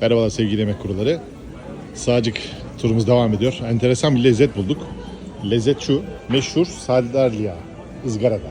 Merhabalar sevgili yemek kuruları. Sağcık turumuz devam ediyor. Enteresan bir lezzet bulduk. Lezzet şu, meşhur sardalya ızgarada.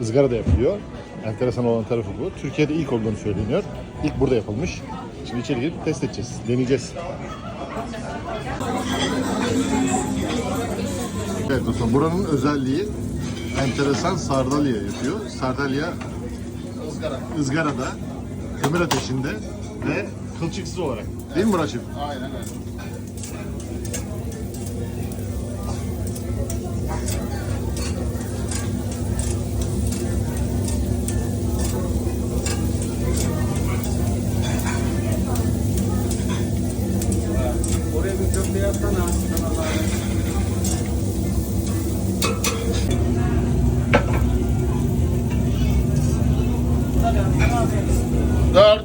Izgarada yapılıyor. Enteresan olan tarafı bu. Türkiye'de ilk olduğunu söyleniyor. İlk burada yapılmış. Şimdi içeri girip test edeceğiz, deneyeceğiz. Evet dostum, buranın özelliği enteresan sardalya yapıyor. Sardalya ızgarada, kömür ateşinde ve kılçıksız olarak. Değil mi Muratçım? Aynen öyle. Oraya bir köfte yapsana. Sana zahmet. Dört.